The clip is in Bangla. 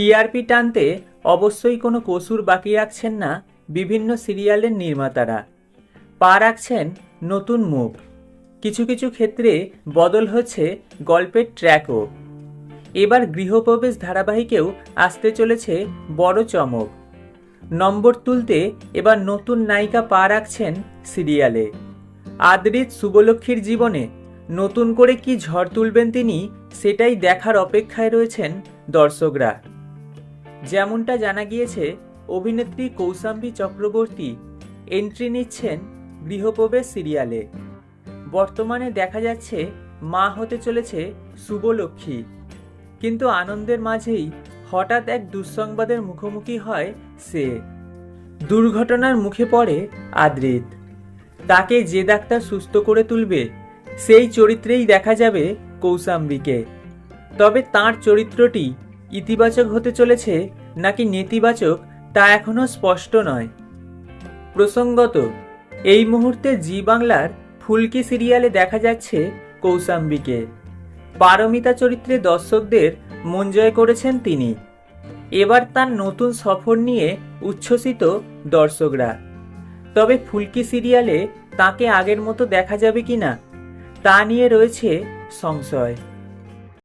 টিআরপি টানতে অবশ্যই কোনো কসুর বাকি রাখছেন না বিভিন্ন সিরিয়ালের নির্মাতারা। পা রাখছেন নতুন মুখ। কিছু কিছু ক্ষেত্রে বদল হচ্ছে গল্পের ট্র্যাকও। এবার গৃহপ্রবেশ ধারাবাহিকেও আসতে চলেছে বড় চমক। নম্বর তুলতে এবার নতুন নায়িকা পা রাখছেন সিরিয়ালে। আদ্রিত শুভলক্ষ্মীর জীবনে নতুন করে কি ঝড় তুলবেন তিনি সেটাই দেখার অপেক্ষায় রয়েছেন দর্শকরা। যেমনটা জানা গিয়েছে, অভিনেত্রী কৌশাম্বী চক্রবর্তী এন্ট্রি নিচ্ছেন গৃহপ্রবেশ সিরিয়ালে। বর্তমানে দেখা যাচ্ছে, মা হতে চলেছে শুভলক্ষ্মী। কিন্তু আনন্দের মাঝেই হঠাৎ এক দুঃসংবাদের মুখোমুখি হয় সে। দুর্ঘটনার মুখে পড়ে আদ্রিত। তাকে যে ডাক্তার সুস্থ করে তুলবে, সেই চরিত্রেই দেখা যাবে কৌশাম্বীকে। তবে তার চরিত্রটি ইতিবাচক হতে চলেছে নাকি নেতিবাচক তা এখনও স্পষ্ট নয়। প্রসঙ্গত, এই মুহূর্তে জি বাংলার ফুলকি সিরিয়ালে দেখা যাচ্ছে কৌশাম্বীকে। পারমিতা চরিত্রে দর্শকদের মন জয় করেছেন তিনি। এবার তার নতুন সফর নিয়ে উচ্ছ্বসিত দর্শকরা। তবে ফুলকি সিরিয়ালে তাকে আগের মতো দেখা যাবে কিনা, তা নিয়ে রয়েছে সংশয়।